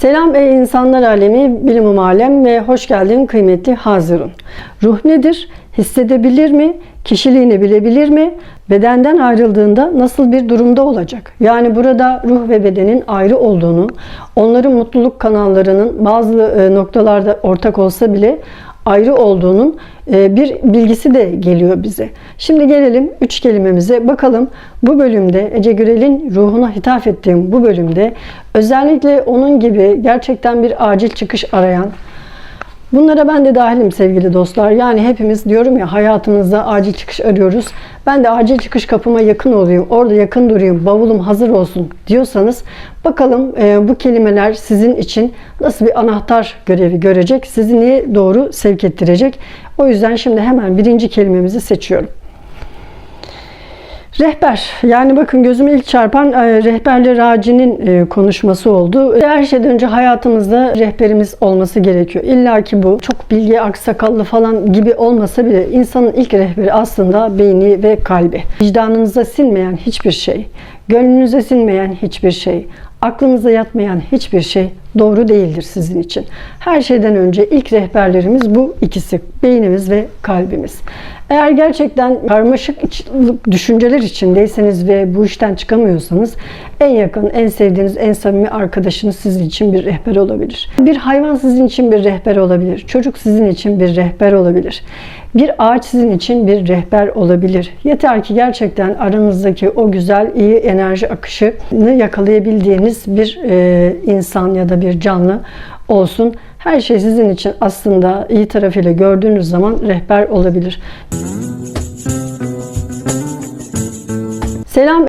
Selam ey insanlar alemi, bilimum alem ve hoş geldin kıymetli Hazirun. Ruh nedir? Hissedebilir mi? Kişiliğini bilebilir mi? Bedenden ayrıldığında nasıl bir durumda olacak? Yani burada ruh ve bedenin ayrı olduğunu, onların mutluluk kanallarının bazı e, noktalarda ortak olsa bile ayrı olduğunun e, bir bilgisi de geliyor bize. Şimdi gelelim üç kelimemize bakalım. Bu bölümde Ece Gürel'in ruhuna hitap ettiğim bu bölümde özellikle onun gibi gerçekten bir acil çıkış arayan Bunlara ben de dahilim sevgili dostlar. Yani hepimiz diyorum ya hayatımızda acil çıkış arıyoruz. Ben de acil çıkış kapıma yakın olayım, orada yakın durayım, bavulum hazır olsun diyorsanız bakalım e, bu kelimeler sizin için nasıl bir anahtar görevi görecek, sizi niye doğru sevk ettirecek. O yüzden şimdi hemen birinci kelimemizi seçiyorum. Rehber. Yani bakın gözüme ilk çarpan e, rehberle racinin e, konuşması oldu. Her şeyden önce hayatımızda rehberimiz olması gerekiyor. İlla ki bu çok bilgi aksakallı falan gibi olmasa bile insanın ilk rehberi aslında beyni ve kalbi. Vicdanınıza sinmeyen hiçbir şey, gönlünüze sinmeyen hiçbir şey, aklınıza yatmayan hiçbir şey doğru değildir sizin için. Her şeyden önce ilk rehberlerimiz bu ikisi. Beynimiz ve kalbimiz. Eğer gerçekten karmaşık düşünceler içindeyseniz ve bu işten çıkamıyorsanız en yakın, en sevdiğiniz, en samimi arkadaşınız sizin için bir rehber olabilir. Bir hayvan sizin için bir rehber olabilir. Çocuk sizin için bir rehber olabilir. Bir ağaç sizin için bir rehber olabilir. Yeter ki gerçekten aranızdaki o güzel, iyi enerji akışını yakalayabildiğiniz bir e, insan ya da bir canlı olsun. Her şey sizin için aslında iyi tarafıyla gördüğünüz zaman rehber olabilir. Selam